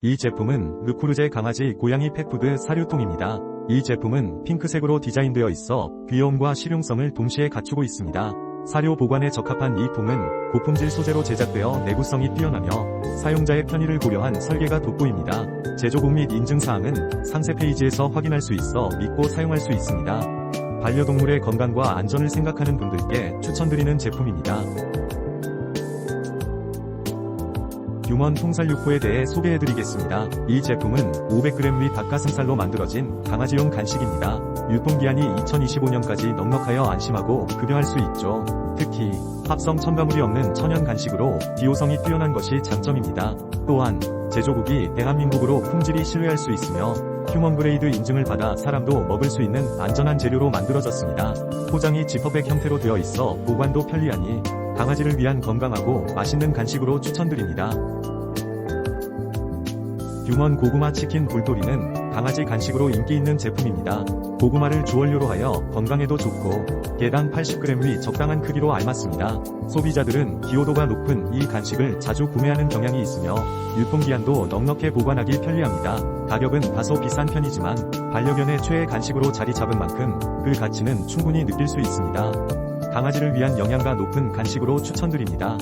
이 제품은 르쿠르제 강아지 고양이 펫푸드 사료통입니다. 이 제품은 핑크색으로 디자인되어 있어 귀여움과 실용성을 동시에 갖추고 있습니다. 사료 보관에 적합한 이 통은 고품질 소재로 제작되어 내구성이 뛰어나며 사용자의 편의를 고려한 설계가 돋보입니다. 제조국 및 인증사항은 상세 페이지에서 확인할 수 있어 믿고 사용할 수 있습니다. 반려동물의 건강과 안전을 생각하는 분들께 추천드리는 제품입니다. 휴먼 통살 육포에 대해 소개해드리겠습니다. 이 제품은 500g 및 닭가슴살로 만들어진 강아지용 간식입니다. 유통기한이 2025년까지 넉넉하여 안심하고 급여할 수 있죠. 특히 합성 첨가물이 없는 천연 간식으로 기호성이 뛰어난 것이 장점입니다. 또한 제조국이 대한민국으로 품질이 신뢰할 수 있으며 휴먼 그레이드 인증을 받아 사람도 먹을 수 있는 안전한 재료로 만들어졌습니다. 포장이 지퍼백 형태로 되어 있어 보관도 편리하니 강아지를 위한 건강하고 맛있는 간식으로 추천드립니다. 휴먼 고구마 치킨 불도리는 강아지 간식으로 인기 있는 제품입니다. 고구마를 주원료로 하여 건강에도 좋고 개당 80g이 적당한 크기로 알맞습니다. 소비자들은 기호도가 높은 이 간식을 자주 구매하는 경향이 있으며 유통기한도 넉넉해 보관하기 편리합니다. 가격은 다소 비싼 편이지만 반려견의 최애 간식으로 자리 잡은 만큼 그 가치는 충분히 느낄 수 있습니다. 강아지를 위한 영양가 높은 간식으로 추천드립니다.